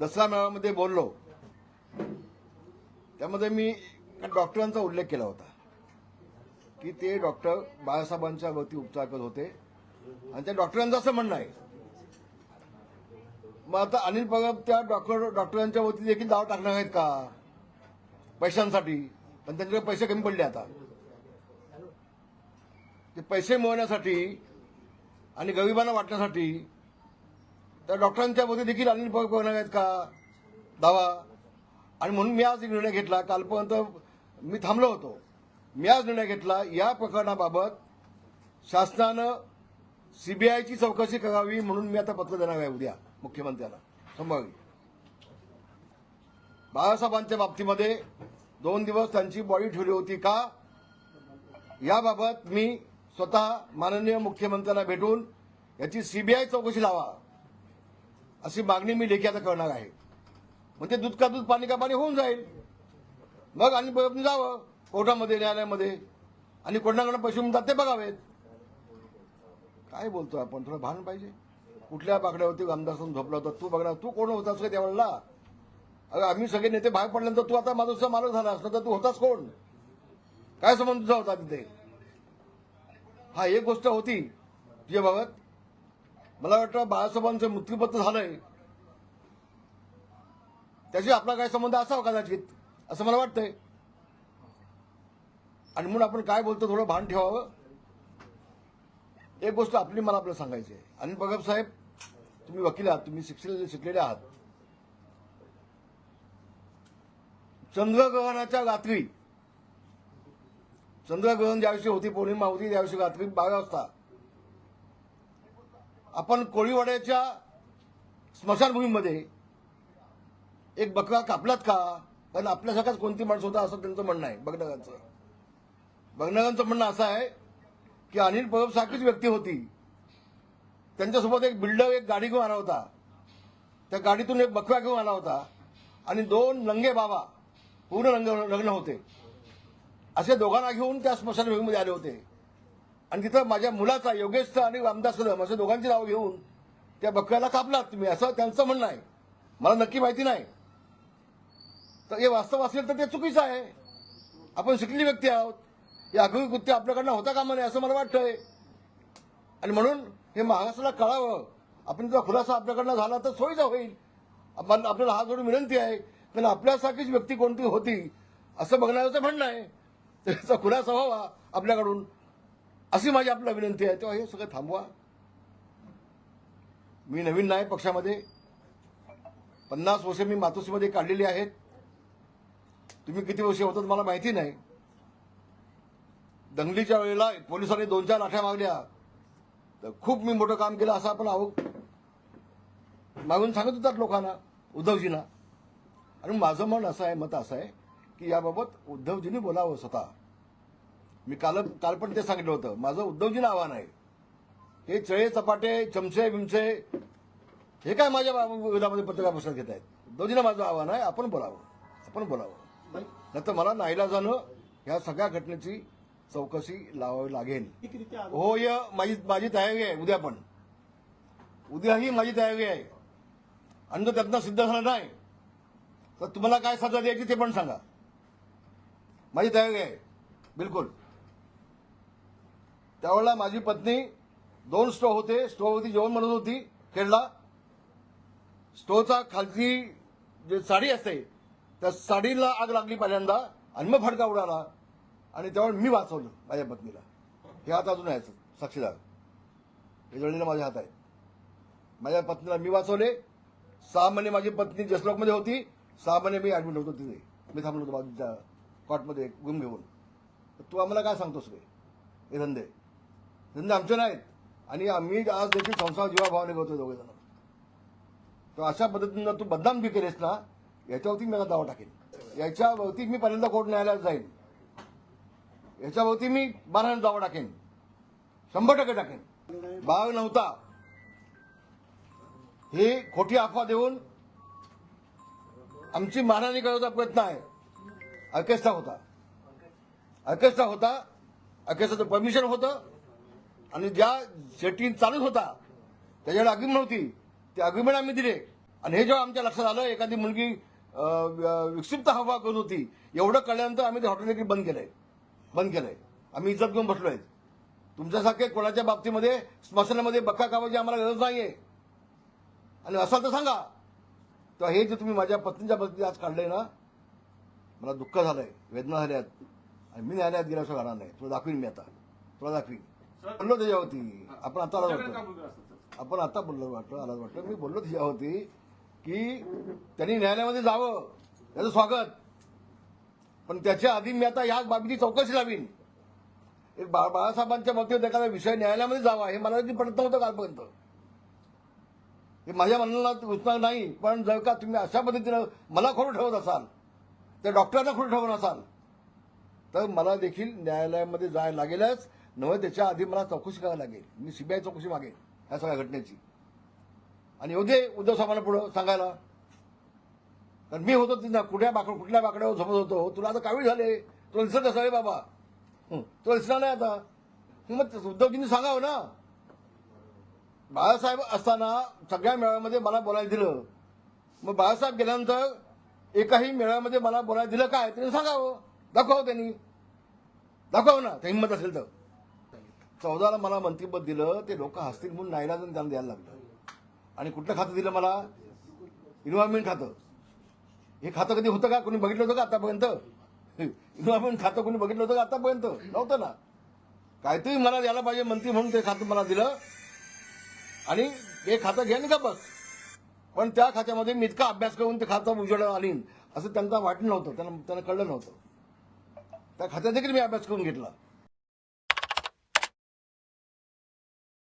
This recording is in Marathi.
दसरा मेळाव्यामध्ये बोललो. त्यामध्ये मी डॉक्टरांचा उल्लेख केला होता. की ते डॉक्टर बाळासाहेबांच्या वरती उपचार करत होते. आणि त्या डॉक्टरांचं असं म्हणणं आहे. मग आता अनिल पगार त्या डॉक्टर डॉक्टरांच्या वरती देखील दाव टाकणार आहेत का? पैशांसाठी. पण त्यांच्याकडे पैसे कमी पडले आता. ते पैसे मिळवण्यासाठी आणि गरिबांना वाटण्यासाठी त्या डॉक्टरांच्या मध्ये देखील अनिल पगार आहेत का? दावा. आणि म्हणून मी आज एक निर्णय घेतला. कालपर्यंत मी थांबलो होतो. मी आज निर्णय घेतला या प्रकरणाबाबत शासनानं सीबीआयची चौकशी करावी म्हणून मी आता पत्र देणार आहे उद्या मुख्यमंत्र्यांना संभावी बाळासाहेबांच्या बाबतीमध्ये दोन दिवस त्यांची बॉडी ठेवली होती का? याबाबत मी स्वतः माननीय मुख्यमंत्र्यांना भेटून याची सीबीआय चौकशी लावा. अशी मागणी मी लेखी आता करणार आहे. म्हणजे दूध का दूध पाणी का पाणी होऊन जाईल. मग आणि जावं कोर्टामध्ये न्यायालयामध्ये. आणि कोणाकडे पैसे मिळतात ते बघावेत. काय बोलतो आपण? थोडं भान पाहिजे. कुठल्या बाकड्यावरती आमदार झोपला होता? तू बघणार तू कोण होतास का त्यावेळेला अगं आम्ही सगळे नेते बाहेर पडल्यानंतर तू आता माझा मालक झाला असता तर तू होतास कोण? काय संबंध तुझा होता तिथे? हा एक गोष्ट होती तुझ्याबाबत मला वाटतं बाळासाहेबांचं मृत्यूपत्र झालंय. त्याशी आपला काय संबंध असावा कदाचित असं मला वाटतंय. आणि म्हणून आपण काय बोलतो थोडं भान ठेवावं. एक गोष्ट आपली मला आपल्याला सांगायची आहे. आणि बघा साहेब तुम्ही वकील आहात तुम्ही शिक्षले शिकलेले आहात. चंद्रग्रहणाच्या रात्री चंद्रग्रहण ज्याविषयी होती पौर्णिमा होती त्याविषयी रात्री बारा वाजता. आपण कोळीवाड्याच्या स्मशानभूमीमध्ये एक बकरा कापलात का? कारण आपल्यासारखाच कोणती माणसं होता असं त्यांचं म्हणणं आहे बगनगांचं. बगनगांचं म्हणणं असं आहे की अनिल परब सारखीच व्यक्ती होती. त्यांच्यासोबत एक बिल्डर एक गाडी घेऊन आला होता. त्या गाडीतून एक बकरा घेऊन आला होता आणि दोन नंगे बाबा पूर्ण रंग लग्न होते. असे दोघांना घेऊन त्या स्मशानभूमीमध्ये आले होते. आणि तिथं माझ्या मुलाचा योगेशचा आणि रामदास कदम असं दोघांची नावं घेऊन त्या बकऱ्याला कापलात तुम्ही असं त्यांचं म्हणणं आहे. मला नक्की माहिती नाही. तर हे वास्तव असेल तर ते चुकीचं आहे. आपण शिकलेली व्यक्ती आहोत. हे आगळी कृत्य आपल्याकडनं होता कामा नये असं मला वाटतंय. आणि म्हणून हे महाराष्ट्राला कळावं. आपण जर खुलासा आपल्याकडनं झाला तर सोयीचा होईल. आपण आपल्याला हा जोडून विनंती आहे. कारण आपल्यासारखीच व्यक्ती कोणती होती असं बघण्याचं म्हणणं आहे. त्याचा खुलासा व्हावा आपल्याकडून. अशी माझी आपल्याला विनंती आहे. तेव्हा हे सगळं थांबवा. मी नवीन नाही पक्षामध्ये. पन्नास वर्ष मी मातोश्रीमध्ये काढलेली आहेत. तुम्ही किती वर्ष होतात मला माहिती नाही. दंगलीच्या वेळेला पोलिसांनी दोन चार लाठ्या मागल्या. तर खूप मी मोठं काम केलं असं आपण आहो मागून सांगत होतात लोकांना उद्धवजींना. आणि माझं मन असं आहे मत असं आहे की याबाबत उद्धवजींनी बोलावं स्वतः. मी काल काल पण ते सांगितलं होतं. माझं उद्धवजींना आव्हान आहे. हे चळे चपाटे चमचे बिमचे हे काय माझ्या विरोधामध्ये पत्रकार घेत आहेत? उद्धवजींना माझं आव्हान आहे आपण बोलावं. आपण बोलावं. नाही तर मला नाईला जाणं ह्या सगळ्या घटनेची चौकशी लावावी लागेल. हो य माझी माझी तयारी आहे उद्या पण. उद्याही माझी तयारी आहे. आणि जर त्यातनं सिद्ध झालं नाही तर तुम्हाला काय सजा द्यायची ते पण सांगा. माझी तयारी आहे. बिलकुल. त्यावेळेला माझी पत्नी दोन स्टोव होते. स्टोववरती जेवण म्हणत होती खेळला स्टोवचा खालची जे साडी असते त्या साडीला आग लागली पहिल्यांदा आणि मग फडका उडाला. आणि त्यावर मी वाचवलं माझ्या पत्नीला. हे हात अजून आहे साक्षीदार. हे जळलेलं माझे हात आहेत. माझ्या पत्नीला मी वाचवले. सहा महिने माझी पत्नी जसलोकमध्ये होती. सहा महिने मी ॲडमिट होतो तिथे. मी थांबलो होतो बाजूच्या कॉटमध्ये गुम घेऊन. तू आम्हाला काय सांगतोस रे? हे धंदे. धंदे आमचे नाहीत. आणि आम्ही आज देखील संसार जीवाभावाने करतो दोघे जण. तर अशा पद्धतीनं तू बदनाम बी केलेस ना याच्यावरती मी मला दावा टाकेन. याच्यावरती मी पहिल्यांदा कोर्ट न्यायालयात जाईन. याच्यावरती मी बाराने दावा टाकेन. शंभर टक्के टाकेन. बाग नव्हता. हे खोटी अफवा देऊन आमची मारहाणी करायचा प्रयत्न आहे. ऑर्केस्ट्रा होता. ऑर्केस्ट्रा होता. ऑर्केस्ट्राचं परमिशन होतं. आणि ज्या सेटिंग चालूच होता त्याच्याकडे अग्रिमेंट होती ते अग्रिमेंट आम्ही दिले. आणि हे जेव्हा आमच्या लक्षात आलं एखादी मुलगी विक्षिप्त हवा करत होती एवढं कळल्यानंतर आम्ही ते हॉटेल देखील बंद केलंय. बंद केलंय. आम्ही इज्जत घेऊन आहे तुमच्यासारखे कोणाच्या बाबतीमध्ये स्मशानामध्ये बक्का कामाची आम्हाला गरज नाहीये. आणि असाल तर सांगा. तर हे जे तुम्ही माझ्या पत्नीच्या बाबतीत आज काढलंय ना मला दुःख झालंय वेदना झाल्यात. आणि मी न्यायालयात गेल्याशिवाय राहणार नाही. तुला दाखवीन मी आता. तुला दाखवीन. बोललो त्याच्यावरती आपण आता आला असं? आपण आता बोललो वाटलं आला वाटलं मी बोललो त्याच्यावरती की त्यांनी न्यायालयामध्ये जावं. त्याचं स्वागत. पण त्याच्या आधी मी आता या बाबीची चौकशी लावीन. एक बा बाळासाहेबांच्या बाबतीत एखादा विषय न्यायालयामध्ये जावा हे मला पडत नव्हतं कालपर्यंत. हे माझ्या मनाला रुचणार नाही पण जर का तुम्ही अशा पद्धतीनं मला खोडं ठेवत असाल त्या डॉक्टरांना खोडं ठेवत असाल तर मला देखील न्यायालयामध्ये जायला लागेलच. नव्हे त्याच्या आधी मला चौकशी करायला लागेल. मी सीबीआय चौकशी मागेन या सगळ्या घटनेची. आणि येऊ दे उद्धव साहेबांना पुढं सांगायला. कारण मी होतो तिथं कुठल्या बाकड कुठल्या बाकड्यावर झोपत होतो. तुला आता कावीळ झाले. तुला दिसत कसं आहे बाबा? तुला दिसणार नाही आता. मग उद्धवजींनी सांगावं ना. बाळासाहेब असताना सगळ्या मेळाव्यामध्ये मला बोलायला दिलं. मग बाळासाहेब गेल्यानंतर एकाही मेळाव्यामध्ये मला बोलायला दिलं काय? त्यांनी सांगावं. दाखवावं त्यांनी. दाखवावं ना. त्या हिंमत असेल तर. चौदाला मला मंत्रीपद दिलं ते लोक हसतील म्हणून नाईलाजन त्यांना द्यायला लागलं. आणि कुठलं खातं दिलं मला? इन्व्हायरमेंट खातं. हे खातं कधी होतं का? कोणी बघितलं होतं का आतापर्यंत? इन्व्हायरमेंट खातं कोणी बघितलं होतं का आतापर्यंत? नव्हतं ना. काहीतरी मला द्यायला पाहिजे मंत्री म्हणून ते खातं मला दिलं. आणि हे खातं घेन नाही का बस. पण त्या खात्यामध्ये मी इतका अभ्यास करून ते खातं उजेडाला आणीन असं त्यांना वाटलं नव्हतं. त्यांना त्यांना कळलं नव्हतं. त्या खात्यात देखील मी अभ्यास करून घेतला.